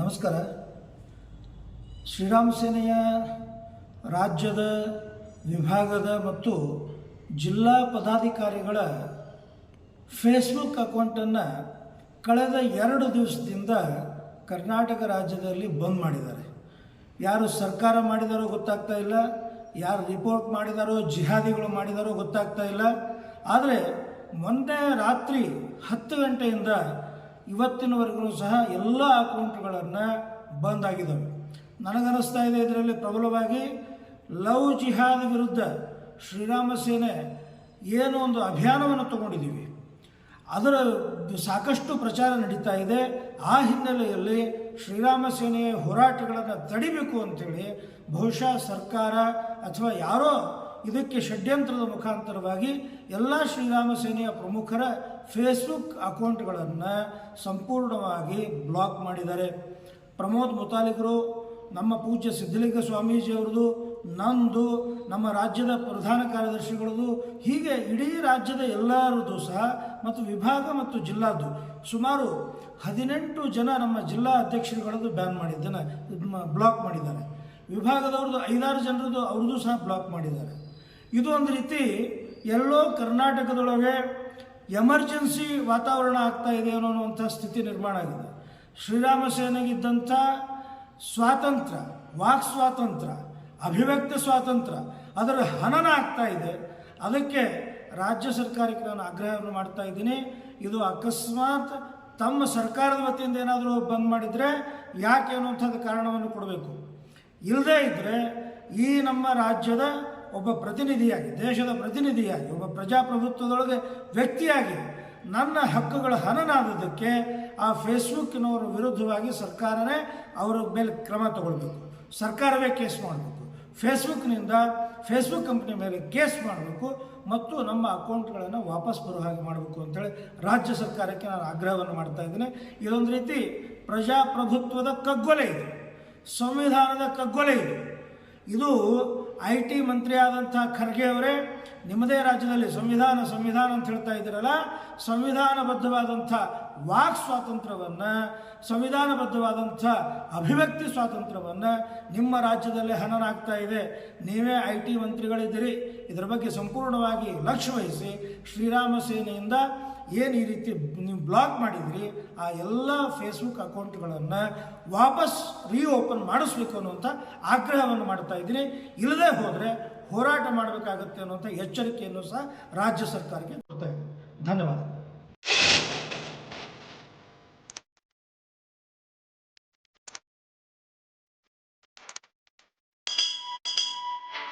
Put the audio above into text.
ನಮಸ್ಕಾರ. ಶ್ರೀರಾಮ ಸೇನೆಯ ರಾಜ್ಯದ ವಿಭಾಗದ ಮತ್ತು ಜಿಲ್ಲಾ ಪದಾಧಿಕಾರಿಗಳ ಫೇಸ್ಬುಕ್ ಅಕೌಂಟನ್ನು ಕಳೆದ ಎರಡು ದಿವಸದಿಂದ ಕರ್ನಾಟಕ ರಾಜ್ಯದಲ್ಲಿ ಬಂದ್ ಮಾಡಿದ್ದಾರೆ. ಯಾರು ಸರ್ಕಾರ ಮಾಡಿದಾರೋ ಗೊತ್ತಾಗ್ತಾ ಇಲ್ಲ, ಯಾರು ರಿಪೋರ್ಟ್ ಮಾಡಿದಾರೋ, ಜಿಹಾದಿಗಳು ಮಾಡಿದಾರೋ ಗೊತ್ತಾಗ್ತಾ ಇಲ್ಲ. ಆದರೆ, ಮೊನ್ನೆ ರಾತ್ರಿ ಹತ್ತು ಗಂಟೆಯಿಂದ ಇವತ್ತಿನವರೆಗೂ ಸಹ ಎಲ್ಲ ಅಕೌಂಟ್ಗಳನ್ನು ಬಂದ್ ಆಗಿದ್ದಾವೆ ನನಗನ್ನಿಸ್ತಾ ಇದೆ ಇದರಲ್ಲಿ ಪ್ರಬಲವಾಗಿ ಲವ್ ಜಿಹಾದ್ ವಿರುದ್ಧ ಶ್ರೀರಾಮ ಸೇನೆ ಏನೋ ಒಂದು ಅಭಿಯಾನವನ್ನು ತಗೊಂಡಿದ್ದೀವಿ. ಅದರ ಸಾಕಷ್ಟು ಪ್ರಚಾರ ನಡೀತಾ ಇದೆ. ಆ ಹಿನ್ನೆಲೆಯಲ್ಲಿ ಶ್ರೀರಾಮ ಸೇನೆಯ ಹೋರಾಟಗಳನ್ನು ತಡಿಬೇಕು ಅಂತೇಳಿ ಬಹುಶಃ ಸರ್ಕಾರ ಅಥವಾ ಯಾರೋ ಇದಕ್ಕೆ ಷಡ್ಯಂತ್ರದ ಮುಖಾಂತರವಾಗಿ ಎಲ್ಲ ಶ್ರೀರಾಮ ಸೇನೆಯ ಪ್ರಮುಖರ ಫೇಸ್ಬುಕ್ ಅಕೌಂಟ್ಗಳನ್ನು ಸಂಪೂರ್ಣವಾಗಿ ಬ್ಲಾಕ್ ಮಾಡಿದ್ದಾರೆ. ಪ್ರಮೋದ್ ಮುತಾಲಿಕರು, ನಮ್ಮ ಪೂಜ್ಯ ಸಿದ್ಧಲಿಂಗ ಸ್ವಾಮೀಜಿಯವ್ರದ್ದು ನಂದು, ನಮ್ಮ ರಾಜ್ಯದ ಪ್ರಧಾನ ಕಾರ್ಯದರ್ಶಿಗಳದು, ಹೀಗೆ ಇಡೀ ರಾಜ್ಯದ ಎಲ್ಲರದ್ದು ಸಹ, ಮತ್ತು ವಿಭಾಗ ಮತ್ತು ಜಿಲ್ಲಾದ್ದು ಸುಮಾರು ಹದಿನೆಂಟು ಜನ ನಮ್ಮ ಜಿಲ್ಲಾ ಅಧ್ಯಕ್ಷರುಗಳದ್ದು ಬ್ಯಾನ್ ಮಾಡಿದ್ದನ್ನು ಬ್ಲಾಕ್ ಮಾಡಿದ್ದಾರೆ. ವಿಭಾಗದವ್ರದ್ದು ಐದಾರು ಜನರದ್ದು ಅವ್ರದ್ದು ಸಹ ಬ್ಲಾಕ್ ಮಾಡಿದ್ದಾರೆ. ಇದು ಒಂದು ರೀತಿ ಎಲ್ಲೋ ಕರ್ನಾಟಕದೊಳಗೆ ಎಮರ್ಜೆನ್ಸಿ ವಾತಾವರಣ ಆಗ್ತಾ ಇದೆ ಅನ್ನೋವಂಥ ಸ್ಥಿತಿ ನಿರ್ಮಾಣ ಆಗಿದೆ. ಶ್ರೀರಾಮ ಸೇನೆಗಿದ್ದಂಥ ಸ್ವಾತಂತ್ರ್ಯ ವಾಕ್ ಸ್ವಾತಂತ್ರ್ಯ ಅಭಿವ್ಯಕ್ತಿ ಸ್ವಾತಂತ್ರ್ಯ ಅದರ ಹನನ ಆಗ್ತಾ ಇದೆ. ಅದಕ್ಕೆ ರಾಜ್ಯ ಸರ್ಕಾರಕ್ಕೆ ನಾನು ಆಗ್ರಹವನ್ನು ಮಾಡ್ತಾ ಇದ್ದೀನಿ. ಇದು ಅಕಸ್ಮಾತ್ ತಮ್ಮ ಸರ್ಕಾರದ ವತಿಯಿಂದ ಏನಾದರೂ ಬಂದ್ ಮಾಡಿದರೆ ಯಾಕೆ ಅನ್ನುವಂಥದ್ದು ಕಾರಣವನ್ನು ಕೊಡಬೇಕು. ಇಲ್ಲದೇ ಇದ್ದರೆ ಈ ನಮ್ಮ ರಾಜ್ಯದ ಒಬ್ಬ ಪ್ರತಿನಿಧಿಯಾಗಿ, ದೇಶದ ಪ್ರತಿನಿಧಿಯಾಗಿ, ಒಬ್ಬ ಪ್ರಜಾಪ್ರಭುತ್ವದೊಳಗೆ ವ್ಯಕ್ತಿಯಾಗಿ ನನ್ನ ಹಕ್ಕುಗಳ ಹನನಾದದಕ್ಕೆ ಆ ಫೇಸ್ಬುಕ್ನವರ ವಿರುದ್ಧವಾಗಿ ಸರ್ಕಾರನೇ ಅವರ ಮೇಲೆ ಕ್ರಮ ತಗೊಳ್ಬೇಕು. ಸರ್ಕಾರವೇ ಕೇಸ್ ಮಾಡಬೇಕು. ಫೇಸ್ಬುಕ್ನಿಂದ ಫೇಸ್ಬುಕ್ ಕಂಪ್ನಿ ಮೇಲೆ ಕೇಸ್ ಮಾಡಬೇಕು ಮತ್ತು ನಮ್ಮ ಅಕೌಂಟ್ಗಳನ್ನು ವಾಪಸ್ ಬರೋ ಹಾಗೆ ಮಾಡಬೇಕು ಅಂತೇಳಿ ರಾಜ್ಯ ಸರ್ಕಾರಕ್ಕೆ ನಾನು ಆಗ್ರಹವನ್ನು ಮಾಡ್ತಾ ಇದ್ದೀನಿ. ಇದೊಂದು ರೀತಿ ಪ್ರಜಾಪ್ರಭುತ್ವದ ಕಗ್ಗೊಲೆ ಇದೆ. ಸಂವಿಧಾನದ ಕಗ್ಗೊಲೆ ಇದೆ. ಇದು ಐ ಟಿ ಮಂತ್ರಿ ಆದಂಥ ಖರ್ಗೆ ಅವರೇ ನಿಮ್ಮದೇ ರಾಜ್ಯದಲ್ಲಿ ಸಂವಿಧಾನ ಸಂವಿಧಾನ ಅಂತ ಹೇಳ್ತಾ ಇದ್ದೀರಲ್ಲ, ಸಂವಿಧಾನಬದ್ಧವಾದಂಥ ವಾಕ್ ಸ್ವಾತಂತ್ರ್ಯವನ್ನು, ಸಂವಿಧಾನಬದ್ಧವಾದಂಥ ಅಭಿವ್ಯಕ್ತಿ ಸ್ವಾತಂತ್ರ್ಯವನ್ನು ನಿಮ್ಮ ರಾಜ್ಯದಲ್ಲಿ ಹನನ ಆಗ್ತಾ ಇದೆ. ನೀವೇ ಐ ಟಿ ಮಂತ್ರಿಗಳಿದ್ದೀರಿ. ಇದರ ಬಗ್ಗೆ ಸಂಪೂರ್ಣವಾಗಿ ಲಕ್ಷ್ಯ ವಹಿಸಿ ಶ್ರೀರಾಮ ಸೇನೆಯಿಂದ ಏನು ಈ ರೀತಿ ನೀವು ಬ್ಲಾಕ್ ಮಾಡಿದ್ರಿ, ಆ ಎಲ್ಲ ಫೇಸ್ಬುಕ್ ಅಕೌಂಟ್ಗಳನ್ನು ವಾಪಸ್ ರೀಓಪನ್ ಮಾಡಿಸ್ಬೇಕು ಅನ್ನುವಂಥ ಆಗ್ರಹವನ್ನು ಮಾಡ್ತಾ ಇದ್ದೀನಿ ಇಲ್ಲದೆ ಹೋದರೆ ಹೋರಾಟ ಮಾಡಬೇಕಾಗುತ್ತೆ ಅನ್ನುವಂಥ ಎಚ್ಚರಿಕೆಯನ್ನು ಸಹ ರಾಜ್ಯ ಸರ್ಕಾರಕ್ಕೆ ಕೊಡ್ತಾ ಇದ್ದೀನಿ. ಧನ್ಯವಾದ.